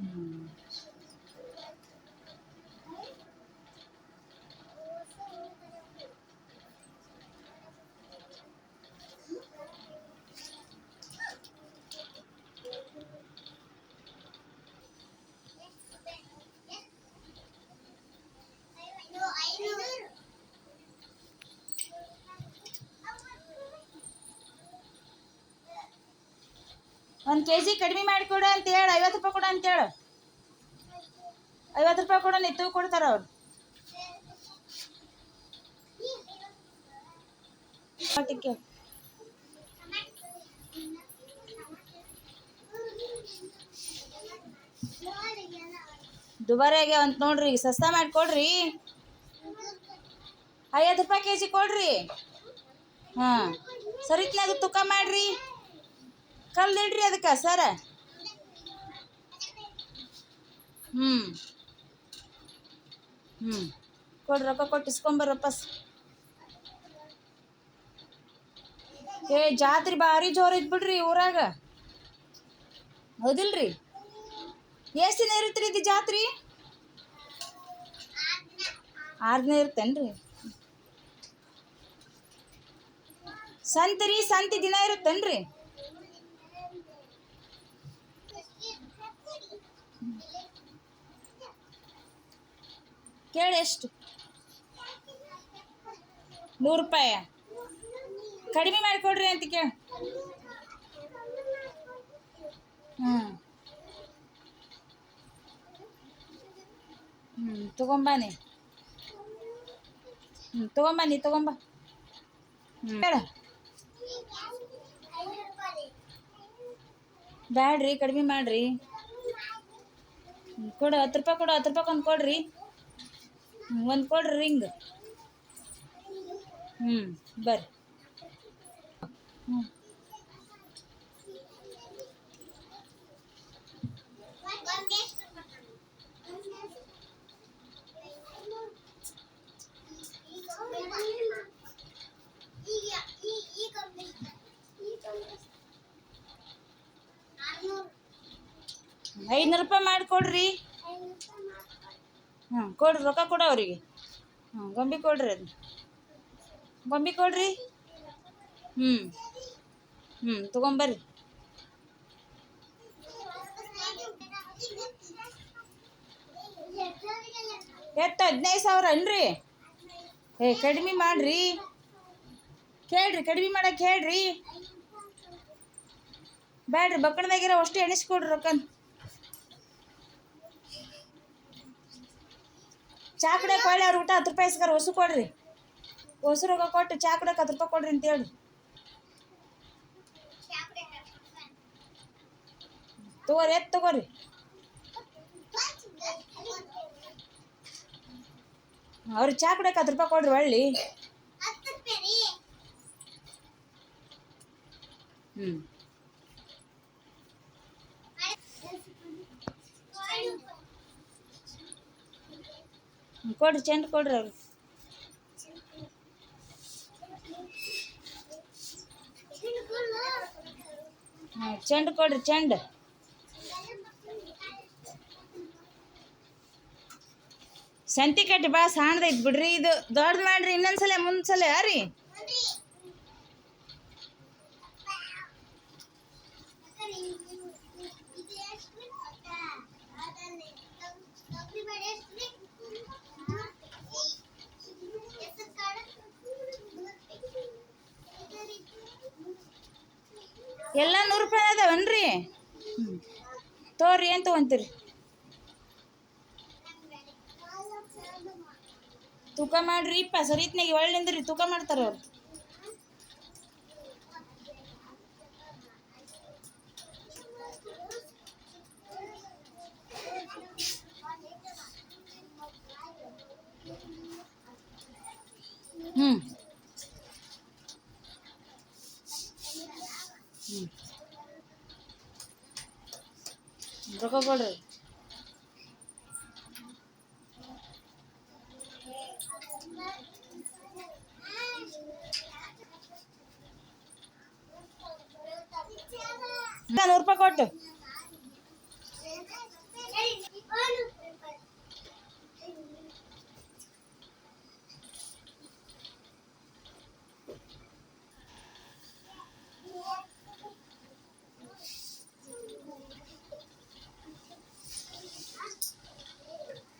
Mm-hmm. ಒಂದು K G ಕಡಿಮೆ ಮಾಡಿ ಕೊಡು ಅಂತ ಹೇಳು ಐವತ್ತು ರೂಪಾಯಿ ಕೊಡು ಅಂತ ಹೇಳು. ಐವತ್ತು ರೂಪಾಯಿ ಕೊಡು ನಿತ್ತು ಕೊಡ್ತಾರೆ ಅವ್ರು. ಮತ್ತಕ್ಕೆ ದುಬಾರಿಯಾಗೆ ಅಂತ ನೋಡ್ರಿ ಸಸ್ತಾ ಮಾಡಿ ಕೊಡ್ರಿ. ಐವತ್ತು ರೂಪಾಯಿ ಕೆ ಜಿ ಕೊಡ್ರಿ. ಹಾಂ ಸರಿತ್ನಾಗ ತೂಕ ಮಾಡ್ರಿ. ಕಲ್ಲು ಇಡ್ರಿ ಅದಕ್ಕೆ, ಸರ? ಹ್ಞೂ ಹ್ಞೂ ಕೊಡ್ರಿ ರೊಕ್ಕ ಕೊಟ್ಟು ಇಸ್ಕೊಂಬರಪ್ಪ ಏ, ಜಾತ್ರೆ ಭಾರಿ ಜೋರು ಐತ್ ಬಿಡ್ರಿ ಊರಾಗ. ಹೌದಿಲ್ರಿ? ಎಷ್ಟು ದಿನ ಇರುತ್ತೀರಿ ಇದು ಜಾತ್ರೆ? ಆರು ದಿನ ಇರುತ್ತೇನ್ರಿ? ಸಂತ್ರಿ ಸಂತಿ ಸಂತೆ ದಿನ ಇರುತ್ತೇನ್ರಿ? ಕೇಳಿ ಎಷ್ಟು? ನೂರು ರೂಪಾಯ. ಕಡಿಮೆ ಮಾಡಿಕೊಡ್ರಿ ಅಂತ ಕೇಳಿ. ಹ್ಞೂ ಹ್ಞೂ ತಗೊಂಬಾನಿ ಹ್ಞೂ ತಗೊಂಬಾನಿ ತಗೊಂಬ ಹ್ಞೂ ಹೇಳ ಬ್ಯಾಡ್ರಿ, ಕಡಿಮೆ ಮಾಡ್ರಿ. ಕೊಡು ಹತ್ತು ರೂಪಾಯಿ ಕೊಡು ಹತ್ತು ರೂಪಾಯಿ ಒಂದು ಕೊಡ್ರಿ. ಒಂದು ಕೊಡ್ರಿ ರಿಂಗ್ ಹ್ಞೂ ಬರ್ರಿ. ಹ್ಞೂ ಐನೂರು ರೂಪಾಯಿ ಮಾಡಿ ಕೊಡ್ರಿ. ಹಾಂ ಕೊಡ್ರಿ, ರೊಕ್ಕ ಕೊಡ ಅವರಿಗೆ. ಹ್ಞೂ ಗೊಂಬಿ ಕೊಡ್ರಿ ಅದು ಗೊಂಬಿ ಕೊಡ್ರಿ. ಹ್ಞೂ ಹ್ಞೂ ತೊಗೊಂಬರ್ರಿ. ಎತ್ತು ಹದಿನೈದು ಸಾವಿರ ಅನ್ರಿ ಏ, ಕಡಿಮೆ ಮಾಡ್ರಿ. ಕೇಳ್ರಿ, ಕಡಿಮೆ ಮಾಡಕ್ಕೆ ಹೇಳ್ರಿ. ಬೇಡ್ರಿ ಬಕ್ಕಣದಾಗಿರೋ ಅಷ್ಟು ಎಣಿಸ್ಕೊಡ್ರಿ ರೊಕ್ಕನ. ಚಾ ಕುಡಿಯಕ್ಕೆ ಒಳ್ಳೆ ಊಟ ಹತ್ತು ರೂಪಾಯಿ ಇಸ್ಕಾರ ಹೊಸು ಕೊಡ್ರಿ. ಹೊಸು ರೊಕ್ಕ ಕೊಟ್ಟು ಚಾ ಕುಡಿಯಕ್ಕೆ ಹತ್ತು ರೂಪಾಯಿ ಕೊಡ್ರಿ ಅಂತ ಹೇಳಿ ತಗೋರಿ ಎತ್ತು ತಗೋರಿ. ಅವ್ರಿಗೆ ಚಾ ಕುಡಿಯಕ್ಕೆ ಹತ್ತು ರೂಪಾಯಿ ಕೊಡ್ರಿ ಒಳ್ಳಿ. ಹ್ಞೂ ಕೊಡ್ರಿ, ಚೆಂಡು ಕೊಡ್ರಿ ಅವ್ರಿಗೆ ಹಾಂ, ಚೆಂಡು ಕೊಡ್ರಿ, ಚೆಂಡು. ಸಂತಿ ಕಟ್ಟಿ ಭಾಳ ಸಣ್ಣದೈತಿ ಬಿಡ್ರಿ, ಇದು ದೊಡ್ಡದು ಮಾಡ್ರಿ, ಇನ್ನೊಂದ್ಸಲ, ಮುಂದ್ಸಲ ರೀ. ಎಲ್ಲ ನೂರು ರೂಪಾಯಿ ಅದಾವನ್ರಿ? ಹ್ಞೂ ತೋರಿ ಏನು ತೊಗೊಂತೀರಿ? ತೂಕ ಮಾಡ್ರಿ ಇಪ್ಪ ಸರಿತ್ನಾಗ ಒಳ್ಳೆ ನಿಂದ್ರಿ, ತೂಕ ಮಾಡ್ತಾರ ಅವ್ರು. ಹ್ಞೂ పట్టుకోకూడదు. నూరు రూపాయ కొట్టు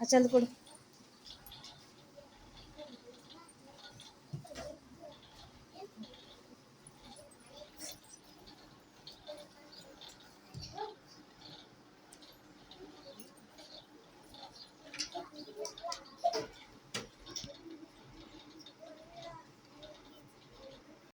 ಕೊಟ್ಟು ಆ ಚಂದ ಕೊಡು